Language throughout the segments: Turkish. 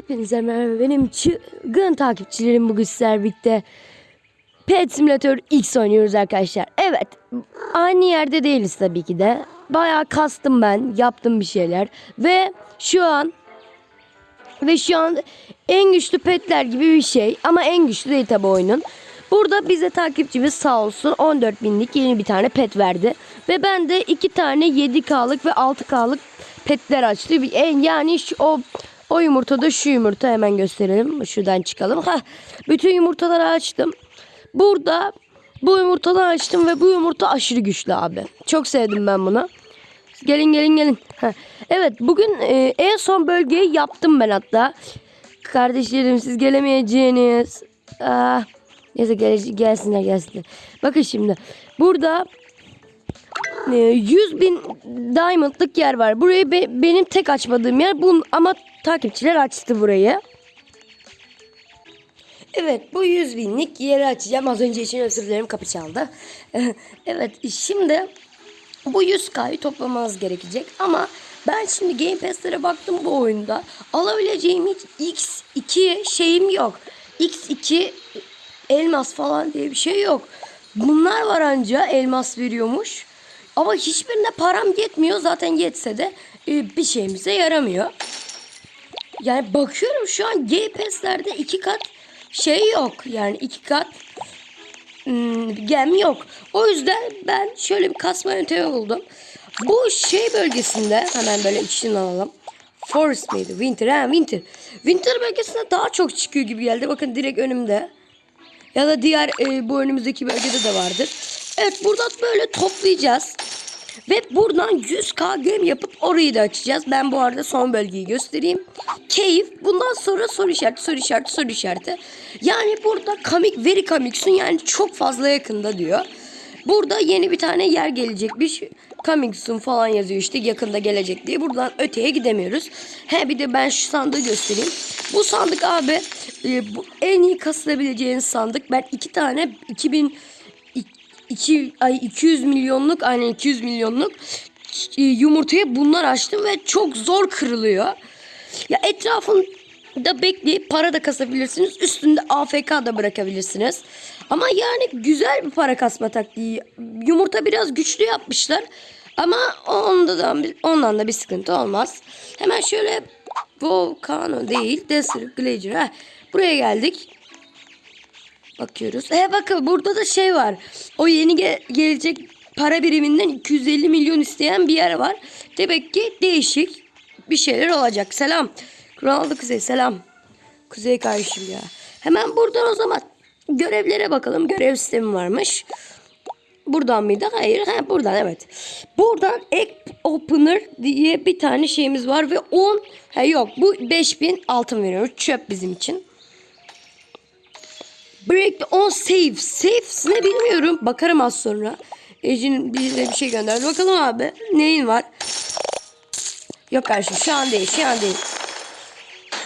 Hepinize merhaba benim çılgın takipçilerim bugün sizlerle birlikte Pet Simulator X oynuyoruz arkadaşlar. Evet aynı yerde değiliz tabii ki de. Bayağı kastım ben yaptım bir şeyler ve şu an ve şu an en güçlü petler gibi bir şey ama en güçlü değil tabii oyunun. Burada bize takipçimiz sağ olsun 14 binlik yeni bir tane pet verdi. Ve ben de iki tane 7K'lık ve 6K'lık petler açtı. En yani şu, o o yumurta da şu yumurta hemen gösterelim. Şuradan çıkalım. Hah, bütün yumurtaları açtım. Burada bu yumurtaları açtım ve bu yumurta aşırı güçlü abi. Çok sevdim ben bunu. Gelin gelin gelin. Heh. Evet bugün e, en son bölgeyi yaptım ben hatta. Kardeşlerim siz gelemeyeceğiniz. Ah, neyse gel, gelsinler gelsinler. Bakın şimdi burada 100 bin diamondlık yer var. Burayı be- benim tek açmadığım yer. Bun, ama takipçiler açtı burayı. Evet bu 100 binlik yeri açacağım. Az önce için özür dilerim kapı çaldı. evet şimdi bu 100K'yı toplamamız gerekecek ama ben şimdi Game Pass'lere baktım bu oyunda. Alabileceğim hiç X2 şeyim yok. X2 elmas falan diye bir şey yok. Bunlar var anca elmas veriyormuş. Ama hiçbirine param yetmiyor. Zaten yetse de e, bir şeyimize yaramıyor. Yani bakıyorum şu an Game Pass'lerde iki kat şey yok. Yani iki kat hmm, gem yok. O yüzden ben şöyle bir kasma yöntemi buldum. Bu şey bölgesinde hemen böyle içinden alalım. Forest miydi? Winter ha Winter. Winter bölgesinde daha çok çıkıyor gibi geldi. Bakın direkt önümde. Ya da diğer e, bu önümüzdeki bölgede de vardır. Evet buradan böyle toplayacağız. Ve buradan 100k game yapıp orayı da açacağız. Ben bu arada son bölgeyi göstereyim. Keyif. Bundan sonra soru işareti, soru işareti, soru işareti. Yani burada komik, very comicsun yani çok fazla yakında diyor. Burada yeni bir tane yer gelecekmiş. Coming soon falan yazıyor işte yakında gelecek diye. Buradan öteye gidemiyoruz. He bir de ben şu sandığı göstereyim. Bu sandık abi e, bu en iyi kasılabileceğiniz sandık. Ben iki tane 2000 2 ay 200 milyonluk aynen 200 milyonluk e, yumurtayı bunlar açtım ve çok zor kırılıyor. Ya etrafında bekleyip para da kasabilirsiniz. Üstünde AFK da bırakabilirsiniz. Ama yani güzel bir para kasma taktiği. Yumurta biraz güçlü yapmışlar. Ama onda da ondan da bir sıkıntı olmaz. Hemen şöyle Volcano değil Desert Glacier. Heh, buraya geldik. Bakıyoruz. E bakın burada da şey var. O yeni ge- gelecek para biriminden 250 milyon isteyen bir yer var. Demek ki değişik bir şeyler olacak. Selam. Ronaldo Kuzey selam. Kuzey kardeşim ya. Hemen buradan o zaman görevlere bakalım. Görev sistemi varmış. Buradan mıydı? Hayır. Ha, buradan evet. Buradan Egg Opener diye bir tane şeyimiz var ve 10 ha yok bu 5000 altın veriyor. Çöp bizim için. Break the on save. Saves ne bilmiyorum. Bakarım az sonra. Ejin bize bir şey gönderdi. Bakalım abi. Neyin var? Yok kardeşim şu an değil. Şu an değil.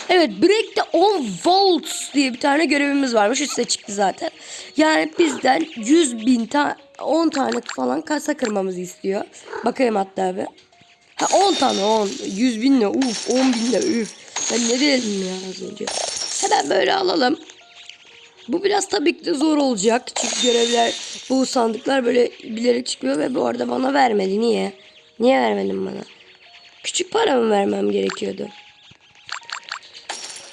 Evet Break the on volts diye bir tane görevimiz varmış. Üste çıktı zaten. Yani bizden 100 bin tane 10 tane falan kasa kırmamızı istiyor. Bakayım hatta abi. Ha 10 tane 10. 100 bin ne? Uf 10 bin ne? Üf. Ben ne dedim ya az önce. Hemen böyle alalım. Bu biraz tabii ki de zor olacak. Çünkü görevler bu sandıklar böyle bilerek çıkıyor ve bu arada bana vermedi. Niye? Niye vermedin bana? Küçük para mı vermem gerekiyordu?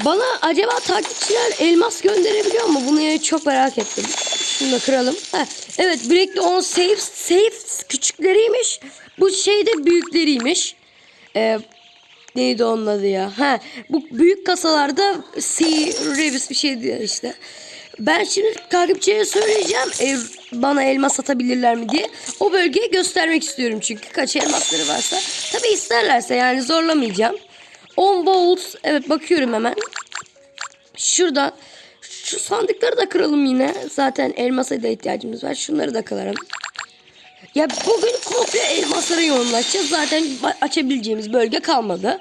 Bana acaba takipçiler elmas gönderebiliyor mu? Bunu çok merak ettim. Şunu da kıralım. Heh, evet Break the on save, save küçükleriymiş. Bu şey de büyükleriymiş. Ee, neydi onun adı ya? Ha, bu büyük kasalarda C Revis bir şey diyor işte. Ben şimdi takipçiye söyleyeceğim e, bana elma satabilirler mi diye. O bölgeyi göstermek istiyorum çünkü kaç elmasları varsa. Tabi isterlerse yani zorlamayacağım. 10 volts evet bakıyorum hemen. Şurada şu sandıkları da kıralım yine. Zaten elmasa da ihtiyacımız var. Şunları da kıralım. Ya bugün komple elmaslara yoğunlaşacağız. Zaten açabileceğimiz bölge kalmadı.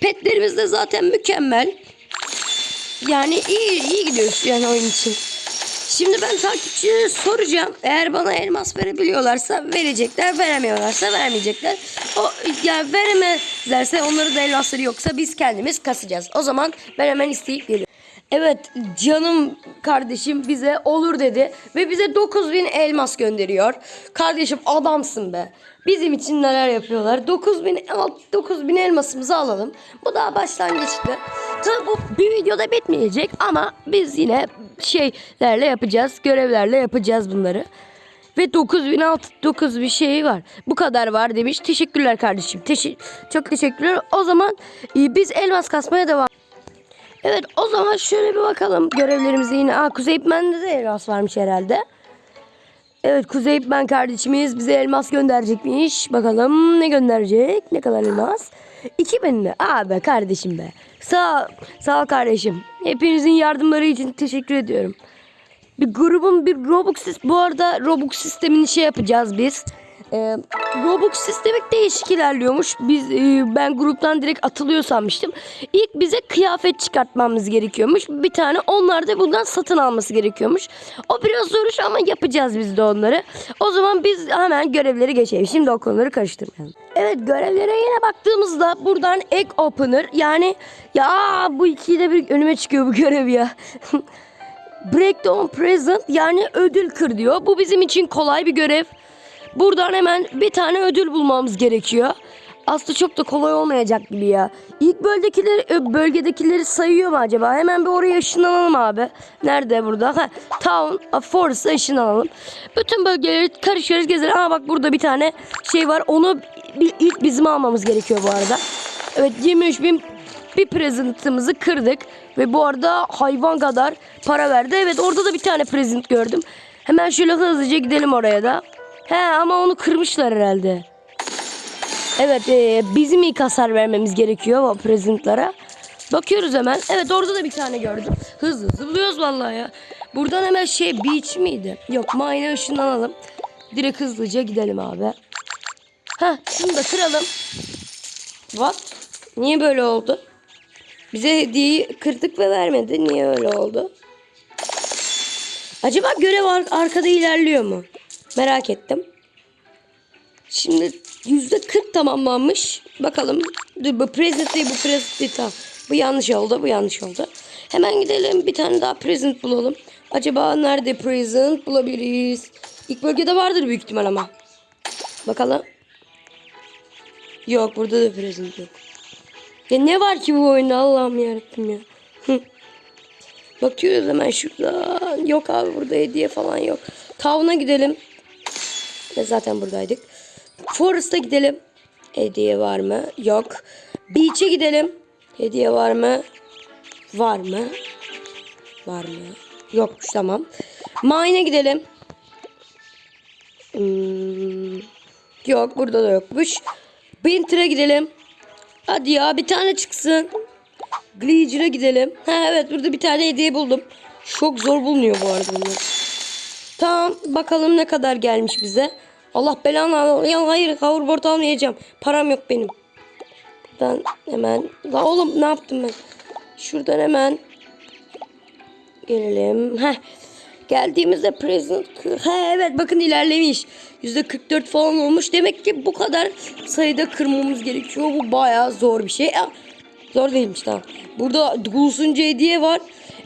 Petlerimiz de zaten mükemmel. Yani iyi iyi gidiyoruz yani oyun için. Şimdi ben takipçilere soracağım. Eğer bana elmas verebiliyorlarsa verecekler. Veremiyorlarsa vermeyecekler. O yani veremezlerse onları da elmasları yoksa biz kendimiz kasacağız. O zaman ben hemen isteyip geliyorum. Evet canım kardeşim bize olur dedi ve bize 9000 elmas gönderiyor. Kardeşim adamsın be. Bizim için neler yapıyorlar. 9000 alt- 9000 elmasımızı alalım. Bu daha başlangıçtı. Tabii bu bir videoda bitmeyecek ama biz yine şeylerle yapacağız. Görevlerle yapacağız bunları. Ve 9000 alt 9000 şey var. Bu kadar var demiş. Teşekkürler kardeşim. Teşe- çok teşekkürler. O zaman e, biz elmas kasmaya devam Evet o zaman şöyle bir bakalım görevlerimize yine. Aa Kuzey İpmen'de de elmas varmış herhalde. Evet Kuzey İpmen kardeşimiz bize elmas gönderecekmiş. Bakalım ne gönderecek? Ne kadar elmas? 2000 mi? Aa be kardeşim be. Sağ, sağ kardeşim. Hepinizin yardımları için teşekkür ediyorum. Bir grubun bir Robux bu arada Robux sistemini şey yapacağız biz. Ee, Robux sistemi değişik ilerliyormuş. Biz e, ben gruptan direkt atılıyor sanmıştım. İlk bize kıyafet çıkartmamız gerekiyormuş. Bir tane onlar da bundan satın alması gerekiyormuş. O biraz zor iş ama yapacağız biz de onları. O zaman biz hemen görevleri geçelim. Şimdi o konuları karıştırmayalım. Evet görevlere yine baktığımızda buradan egg opener yani ya bu ikide bir önüme çıkıyor bu görev ya. Breakdown present yani ödül kır diyor. Bu bizim için kolay bir görev. Buradan hemen bir tane ödül bulmamız gerekiyor. Aslında çok da kolay olmayacak gibi ya. İlk bölgedekileri, bölgedekileri sayıyor mu acaba? Hemen bir oraya ışınlanalım abi. Nerede burada? Ha, Town of Forest'a ışınlanalım. Bütün bölgeleri karışıyoruz gezelim. Aa bak burada bir tane şey var. Onu bir, ilk bizim almamız gerekiyor bu arada. Evet 23 bin bir presentımızı kırdık. Ve bu arada hayvan kadar para verdi. Evet orada da bir tane present gördüm. Hemen şöyle hızlıca gidelim oraya da. He ama onu kırmışlar herhalde. Evet e, bizim ilk hasar vermemiz gerekiyor o presentlara. Bakıyoruz hemen. Evet orada da bir tane gördüm. Hızlı zıplıyoruz vallahi ya. Buradan hemen şey beach miydi? Yok mine ışınlanalım. Direkt hızlıca gidelim abi. Ha şunu da kıralım. What? Niye böyle oldu? Bize hediyeyi kırdık ve vermedi. Niye öyle oldu? Acaba görev ar- arkada ilerliyor mu? Merak ettim. Şimdi yüzde 40 tamamlanmış. Bakalım. Dur bu present değil bu present değil. Tamam. Bu yanlış oldu. Bu yanlış oldu. Hemen gidelim bir tane daha present bulalım. Acaba nerede present bulabiliriz? İlk bölgede vardır büyük ihtimal ama. Bakalım. Yok burada da present yok. Ya ne var ki bu oyunda Allah'ım yarabbim ya. Bakıyoruz hemen şurada. Yok abi burada hediye falan yok. Town'a gidelim. Ve zaten buradaydık. Forest'a gidelim. Hediye var mı? Yok. Beach'e gidelim. Hediye var mı? Var mı? Var mı? Yokmuş tamam. Mine'e gidelim. Hmm, yok burada da yokmuş. Winter'a gidelim. Hadi ya bir tane çıksın. Gleacher'a gidelim. Ha evet burada bir tane hediye buldum. Çok zor bulunuyor bu arada. Tamam bakalım ne kadar gelmiş bize. Allah belanı al. Ya hayır hoverboard almayacağım. Param yok benim. Buradan hemen. La oğlum ne yaptım ben? Şuradan hemen gelelim. Heh. Geldiğimizde present. He evet bakın ilerlemiş. %44 falan olmuş. Demek ki bu kadar sayıda kırmamız gerekiyor. Bu bayağı zor bir şey. Ya, zor değilmiş tamam. Burada gulusunca hediye var.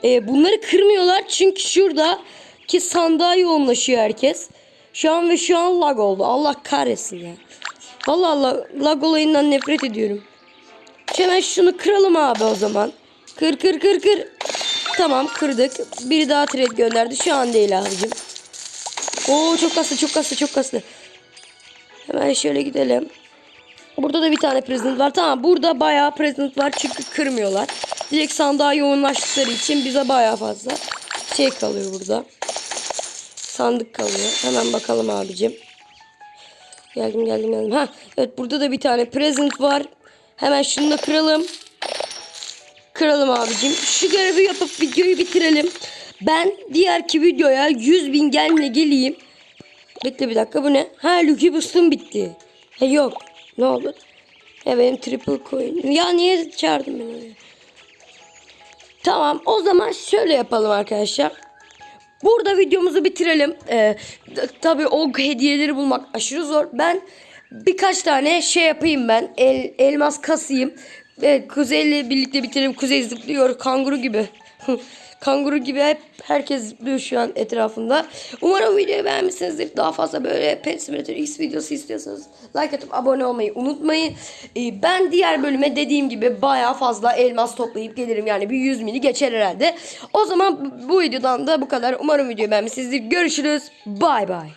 Ee, bunları kırmıyorlar çünkü şurada ki sandığa yoğunlaşıyor herkes. Şu an ve şu an lag oldu. Allah kahretsin ya. Allah Allah lag olayından nefret ediyorum. Hemen şunu kıralım abi o zaman. Kır kır kır kır. Tamam kırdık. Biri daha trade gönderdi. Şu an değil abicim. Oo çok kaslı çok kaslı çok kaslı. Hemen şöyle gidelim. Burada da bir tane present var. Tamam burada bayağı present var çünkü kırmıyorlar. Direkt sandığa yoğunlaştıkları için bize bayağı fazla şey kalıyor burada. Sandık kalıyor. Hemen bakalım abicim. Geldim geldim geldim. Ha evet burada da bir tane present var. Hemen şunu da kıralım. Kıralım abicim. Şu görevi yapıp videoyu bitirelim. Ben diğerki videoya 100 bin gelme geleyim. Bekle bir dakika bu ne? Ha Lucky Boost'um bitti. He yok. Ne oldu? He benim triple coin. Ya niye çağırdın beni? Tamam o zaman şöyle yapalım arkadaşlar. Burada videomuzu bitirelim. Ee, tabii o hediyeleri bulmak aşırı zor. Ben birkaç tane şey yapayım ben. El, elmas kasayım. Ve Kuzey'le birlikte bitirelim. Kuzey zıplıyor kanguru gibi. kanguru gibi hep herkes şu an etrafında. Umarım videoyu beğenmişsinizdir. Daha fazla böyle Pet Simulator X videosu istiyorsanız like atıp abone olmayı unutmayın. Ee, ben diğer bölüme dediğim gibi baya fazla elmas toplayıp gelirim. Yani bir 100 mili geçer herhalde. O zaman bu videodan da bu kadar. Umarım videoyu beğenmişsinizdir. Görüşürüz. Bay bay.